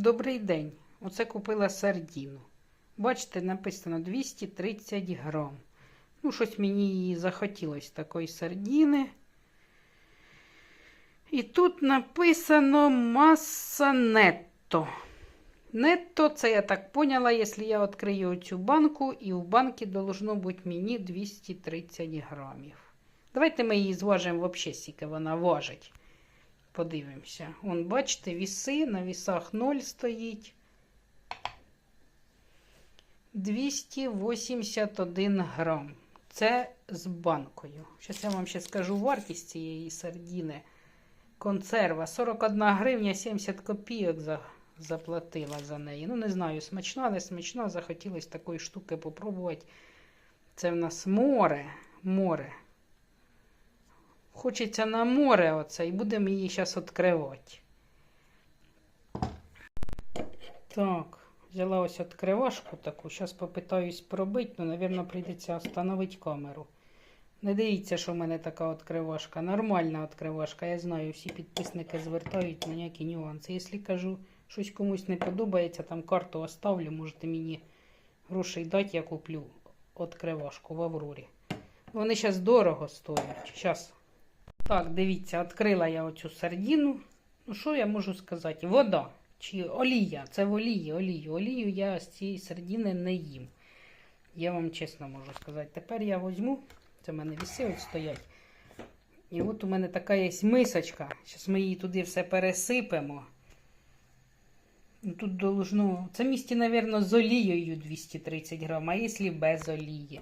Добрий день. Оце купила сардіну. Бачите, написано 230 грам. Ну, щось мені її захотілось такої сардіни. І тут написано маса нетто. Нетто, це я так поняла, якщо я відкрию цю банку, і в банці должно бути мені 230 грамів. Давайте ми її зважимо взагалі, скільки вона важить. Подивимося. Вон, бачите, віси, на вісах 0 стоїть. 281 грам. Це з банкою. Зараз я вам ще скажу вартість цієї сардіни. Консерва 41 гривня 70 копійок за, заплатила за неї. Ну, не знаю, смачна, не смачна. Захотілося такої штуки попробувати. Це в нас море. Море. Хочеться на море оце, і будемо її зараз відкривати. Так, взяла ось відкривашку таку. Зараз попитаюсь пробити, ну, напевно, прийдеться встановити камеру. Не дивіться, що в мене така відкривашка. Нормальна відкривашка. Я знаю, всі підписники звертають на ніякі нюанси. Якщо кажу, щось комусь не подобається, там карту оставлю, можете мені грошей дати, я куплю відкривашку в Аврорі. Вони зараз дорого стоять. Зараз. Так, дивіться, відкрила я оцю сардіну. Ну, що я можу сказати? Вода чи олія. Це в олії, олію. Олію я з цієї сардіни не їм. Я вам чесно можу сказати. Тепер я візьму, це в мене віси от стоять. І от у мене така є мисочка. Зараз ми її туди все пересипемо. Ну, Тут должно. Це місті, мабуть, з олією 230 грам, а якщо без олії.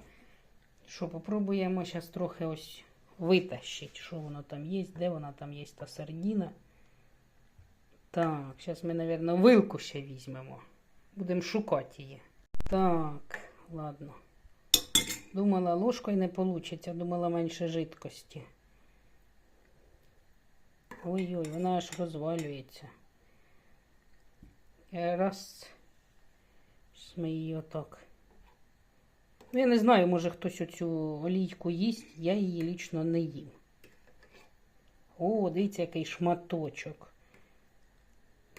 Що, попробуємо зараз трохи ось витащити, що воно там є, де вона там є, та сардіна. Так, зараз ми, мабуть, вилку ще візьмемо. Будемо шукати її. Так, ладно. Думала, ложкою не вийде, думала менше жидкості. Ой-ой, вона аж розвалюється. Раз. Ми її отак. Ну, я не знаю, може хтось оцю олійку їсть, я її лічно не їм. О, дивіться, який шматочок.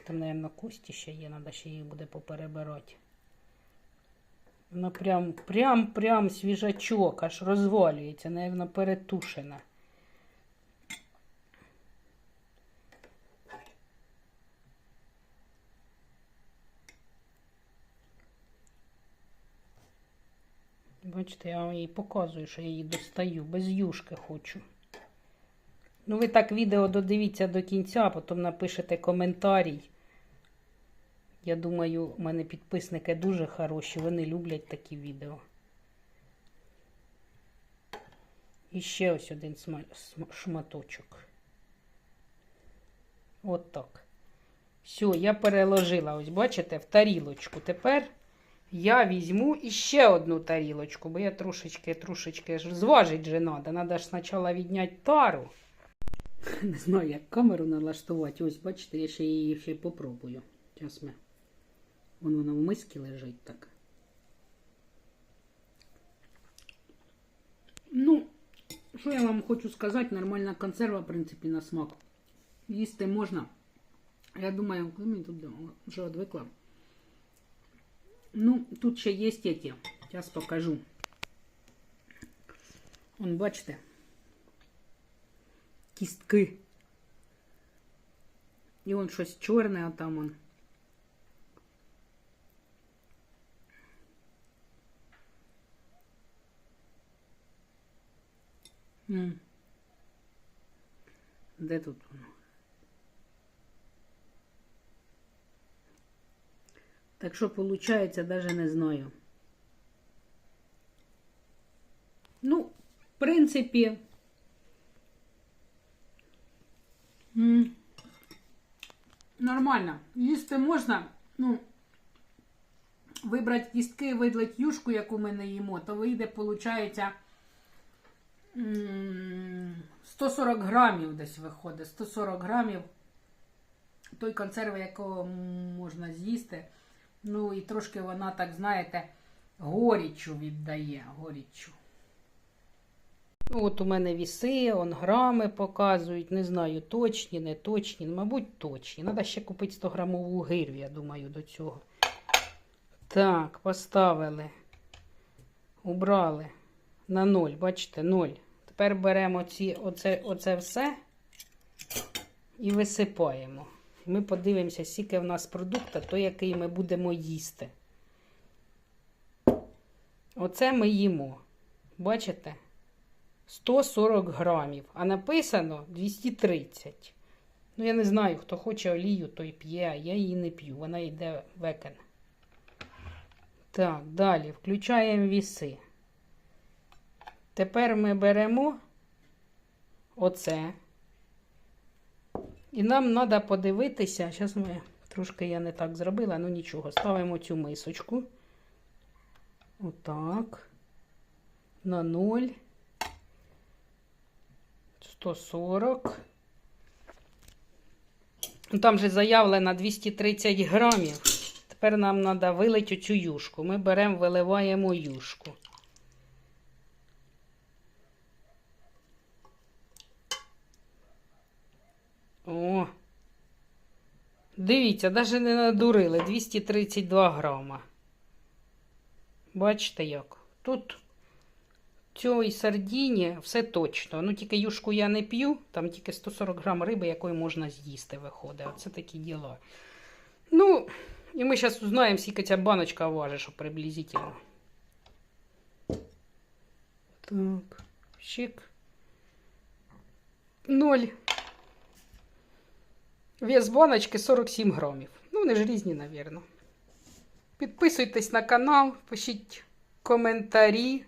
Там, мабуть, кості ще є, треба ще її буде поперебирати. Вона прям, прям, прям свіжачок, аж розвалюється, мабуть, перетушена. Бачите, я вам її показую, що я її достаю. Без юшки хочу. Ну, ви так відео додивіться до кінця, а потім напишете коментарій. Я думаю, у мене підписники дуже хороші, вони люблять такі відео. І ще ось один шматочок. От так. Все, я переложила, ось бачите, в тарілочку. Тепер я візьму іще одну тарілочку, бо я трошечки, трошечки ж зважить же треба. Треба ж спочатку відняти тару. Не знаю, як камеру налаштувати. Ось, бачите, я ще її ще попробую. Зараз ми. Вон вона в мисці лежить так. Ну, що я вам хочу сказати, нормальна консерва, в принципі, на смак. Їсти можна. Я думаю, мені тут вже відвикла. Ну, тут ще є ті. Зараз покажу. Вон, бачите. Кістки. І вон щось чорне, а там он. М. Де тут воно? Так що виходить, навіть не знаю. Ну, в принципі. Нормально. Їсти можна. Ну, вибрати кістки, видалити юшку, яку ми не їмо, то вийде, виходить, 140 грамів десь виходить. 140 грамів той консерви, якого можна з'їсти. Ну і трошки вона, так знаєте, горіччю віддає. Горіччю. Ну, от у мене віси, он грами показують. Не знаю, точні, не точні. Мабуть, точні. Треба ще купити 100 грамову гирю, я думаю, до цього. Так, поставили. Убрали на 0. Бачите, 0. Тепер беремо ці, оце, оце все і висипаємо. Ми подивимося, скільки в нас продукту, то який ми будемо їсти. Оце ми їмо. Бачите? 140 грамів, а написано 230. Ну, я не знаю, хто хоче олію, той п'є, а я її не п'ю. Вона йде в екен. Так, далі включаємо віси. Тепер ми беремо оце. І нам треба подивитися. Зараз ми трошки я не так зробила, ну нічого. Ставимо цю мисочку. Отак. На 0. 140. Ну, Там же заявлено 230 грамів. Тепер нам треба вилити цю юшку. Ми беремо, виливаємо юшку. О. Дивіться, навіть не надурили 232 грама. Бачите як? Тут цій сардіні все точно. Ну, тільки юшку я не п'ю, там тільки 140 грам риби, якої можна з'їсти, виходить. Оце такі діла. Ну, і ми зараз узнаємо, скільки ця баночка важить, що приблизительно. Так, щик. Ноль. Вес баночки 47 грамів. Ну, вони ж різні, напевно. Підписуйтесь на канал, пишіть коментарі,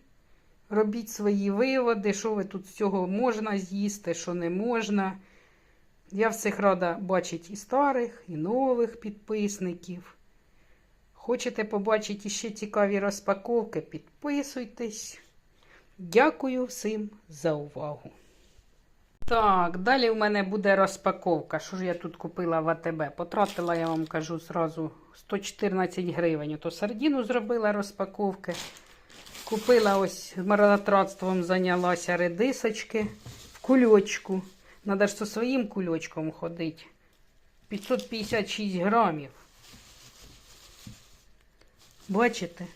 робіть свої виводи, що ви тут з цього можна з'їсти, що не можна. Я всіх рада бачити і старих, і нових підписників. Хочете побачити ще цікаві розпаковки? Підписуйтесь. Дякую всім за увагу. Так, далі в мене буде розпаковка. Що ж я тут купила в АТБ? Потратила, я вам кажу, зразу 114 гривень. То сардіну зробила розпаковки. Купила ось марнотратством зайнялася редисочки в кульочку. Надо ж зі своїм кульочком ходити. 556 грамів. Бачите?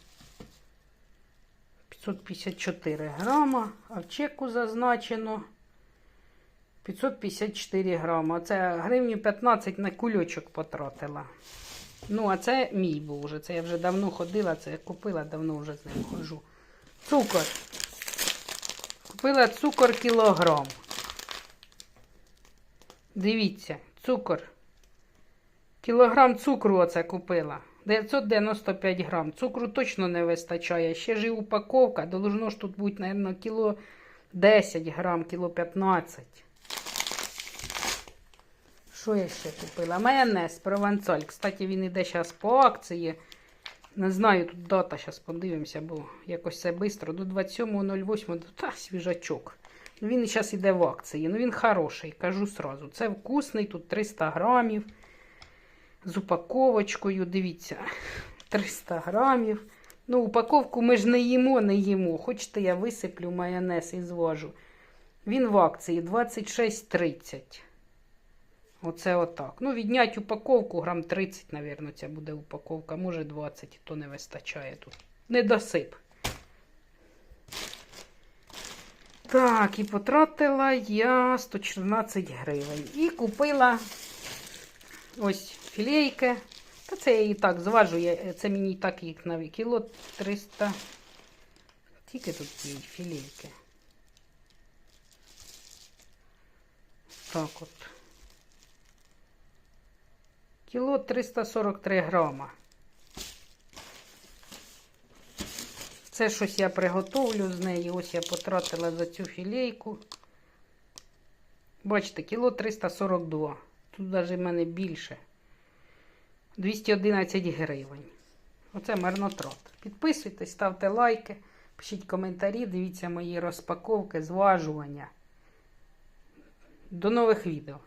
554 грама, а в чеку зазначено 554 грама. Це гривню 15 на кульочок потратила. Ну, а це мій був вже. Це я вже давно ходила, це я купила, давно вже з ним ходжу. Цукор. Купила цукор кілограм. Дивіться, цукор. Кілограм цукру оце купила. 995 грам. Цукру точно не вистачає. Ще ж і упаковка. Должно ж тут бути, мабуть, кіло 10 грам, кіло 15. Що я ще купила? Майонез провансаль. Кстати, він іде зараз по акції. Не знаю, тут дата, зараз подивимося, бо якось це швидко. До 27.08 та свіжачок. Ну, Він зараз іде в акції. Ну він хороший, кажу сразу. Це вкусний, тут 300 грамів. З упаковочкою, дивіться, 300 грамів. Ну, упаковку ми ж не їмо, не їмо. Хочете, я висиплю майонез і зважу. Він в акції 26,30. Оце отак. Ну, віднять упаковку, грам 30, мабуть, ця буде упаковка. Може 20, то не вистачає тут. Недосип. Так, і потратила я 114 гривень. І купила ось філейки. Та це я і так зважу. Це мені і так їх на кіло 300. Тільки тут ці філейки. Так от. Кіло 343 грама. Це щось я приготовлю з неї. Ось я потратила за цю філейку. Бачите, кіло 342. Тут навіть в мене більше. 211 гривень. Оце марнотрат. Підписуйтесь, ставте лайки, пишіть коментарі, дивіться мої розпаковки, зважування. До нових відео.